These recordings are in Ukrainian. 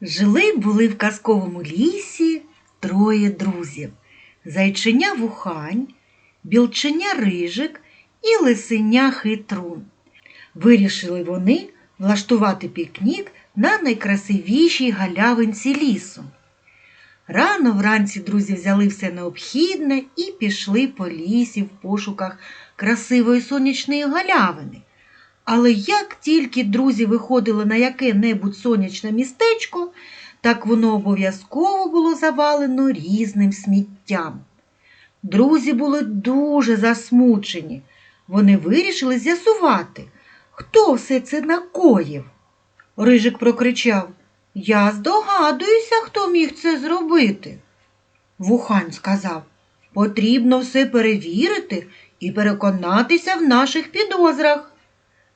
Жили були в казковому лісі троє друзів зайченя вухань, білченя рижик і лисеня хитрун. Вирішили вони влаштувати пікнік на найкрасивішій галявинці лісу. Рано вранці друзі взяли все необхідне і пішли по лісі в пошуках красивої сонячної галявини. Але як тільки друзі виходили на яке-небудь сонячне містечко, так воно обов'язково було завалено різним сміттям. Друзі були дуже засмучені. Вони вирішили з'ясувати, хто все це накоїв. Рижик прокричав Я здогадуюся, хто міг це зробити. Вухань сказав Потрібно все перевірити і переконатися в наших підозрах.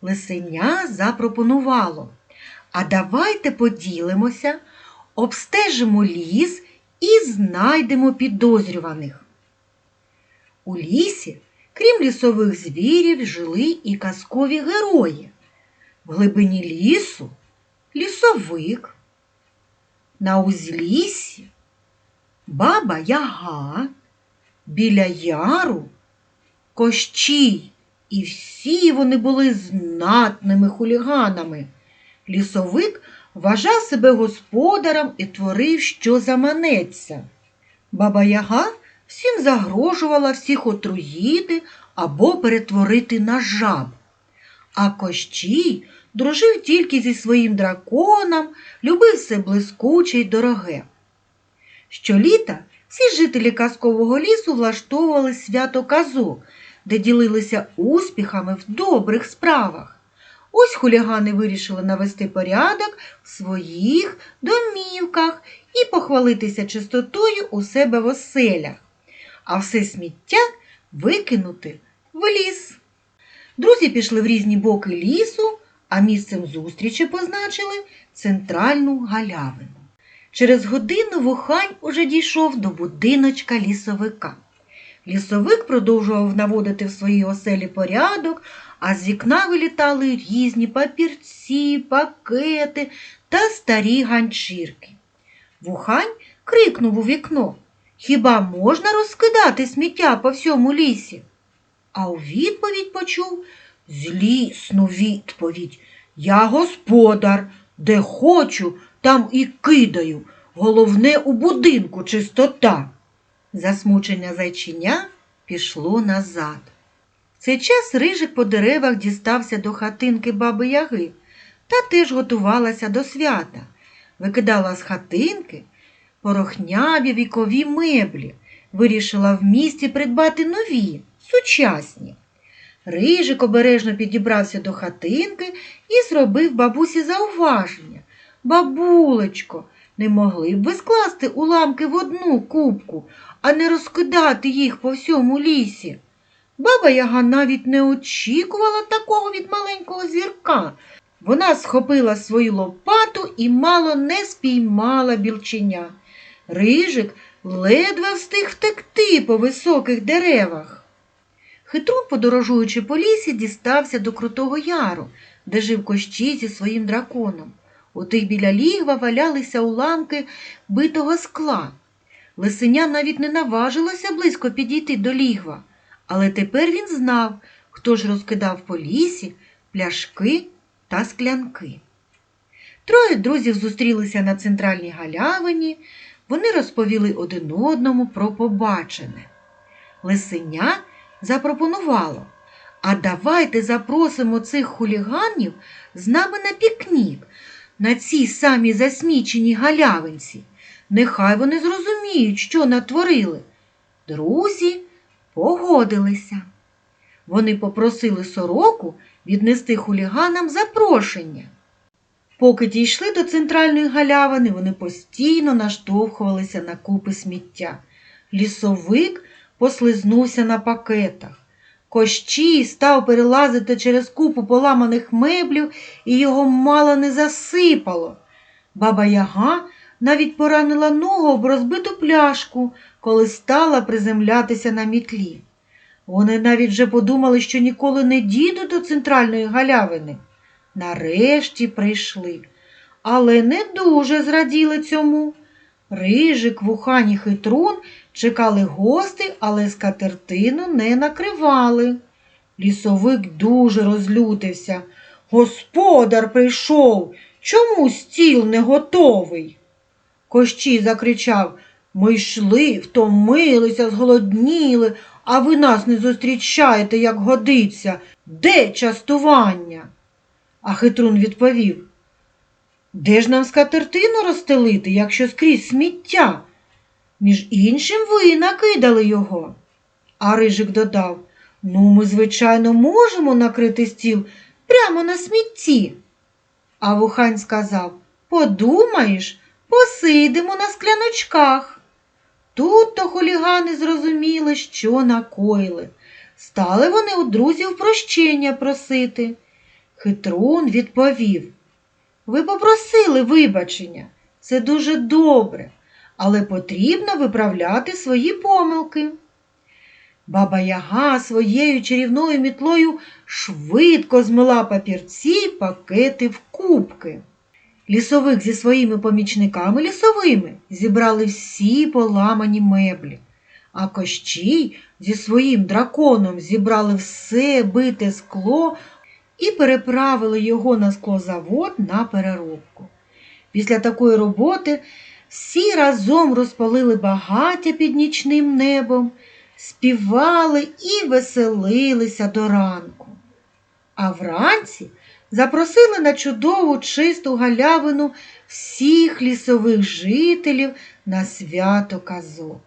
Лисеня запропонувало. А давайте поділимося, обстежимо ліс і знайдемо підозрюваних. У лісі, крім лісових звірів, жили і казкові герої. В глибині лісу лісовик, на узліссі баба Яга, біля яру Кощій. І всі вони були знатними хуліганами. Лісовик вважав себе господарем і творив, що заманеться. Баба Яга всім загрожувала всіх отруїти або перетворити на жаб. А Кощій дружив тільки зі своїм драконом, любив все блискуче й дороге. Щоліта всі жителі казкового лісу влаштовували свято казок, де ділилися успіхами в добрих справах. Ось хулігани вирішили навести порядок в своїх домівках і похвалитися чистотою у себе в оселях, а все сміття викинути в ліс. Друзі пішли в різні боки лісу, а місцем зустрічі позначили центральну галявину. Через годину вухань уже дійшов до будиночка лісовика. Лісовик продовжував наводити в своїй оселі порядок, а з вікна вилітали різні папірці, пакети та старі ганчірки. Вухань крикнув у вікно Хіба можна розкидати сміття по всьому лісі? А у відповідь почув злісну відповідь Я господар, де хочу, там і кидаю. Головне у будинку чистота. Засмучене зайчиня пішло назад. В цей час рижик по деревах дістався до хатинки баби Яги та теж готувалася до свята. Викидала з хатинки порохняві вікові меблі, вирішила в місті придбати нові, сучасні. Рижик обережно підібрався до хатинки і зробив бабусі зауваження. Бабулечко, не могли б ви скласти уламки в одну кубку, а не розкидати їх по всьому лісі. Баба Яга навіть не очікувала такого від маленького зірка. Вона схопила свою лопату і мало не спіймала білченя. Рижик ледве встиг втекти по високих деревах. Хитрун, подорожуючи по лісі, дістався до Крутого Яру, де жив кощі зі своїм драконом. У тих біля лігва валялися уламки битого скла. Лисеня навіть не наважилося близько підійти до лігва, але тепер він знав, хто ж розкидав по лісі пляшки та склянки. Троє друзів зустрілися на центральній галявині, вони розповіли один одному про побачене. Лисеня запропонувало, а давайте запросимо цих хуліганів з нами на пікнік на цій самій засміченій галявинці. Нехай вони зрозуміють, що натворили. Друзі погодилися. Вони попросили сороку віднести хуліганам запрошення. Поки дійшли до центральної галявини, вони постійно наштовхувалися на купи сміття. Лісовик послизнувся на пакетах. Кощій став перелазити через купу поламаних меблів і його мало не засипало. Баба Яга навіть поранила ногу об розбиту пляшку, коли стала приземлятися на мітлі. Вони навіть вже подумали, що ніколи не дійдуть до центральної галявини. Нарешті прийшли. але не дуже зраділи цьому. Рижик, вухань і хитрун чекали гостей, але скатертину не накривали. Лісовик дуже розлютився. Господар прийшов. Чому стіл не готовий? Кощій закричав Ми йшли, втомилися, зголодніли, а ви нас не зустрічаєте, як годиться. Де частування? А хитрун відповів Де ж нам скатертину розстелити, якщо скрізь сміття? Між іншим ви накидали його. А Рижик додав Ну, ми, звичайно, можемо накрити стіл прямо на смітті. А вухань сказав Подумаєш, посидимо на скляночках. Тут то хулігани зрозуміли, що накоїли. Стали вони у друзів прощення просити. Хитрун відповів Ви попросили вибачення, це дуже добре, але потрібно виправляти свої помилки. Баба Яга своєю чарівною мітлою швидко змила папірці пакети в кубки. Лісовик зі своїми помічниками лісовими зібрали всі поламані меблі, а Кощій зі своїм драконом зібрали все бите скло і переправили його на склозавод на переробку. Після такої роботи всі разом розпалили багаття під нічним небом, співали і веселилися до ранку. А вранці запросили на чудову чисту галявину всіх лісових жителів на свято казок.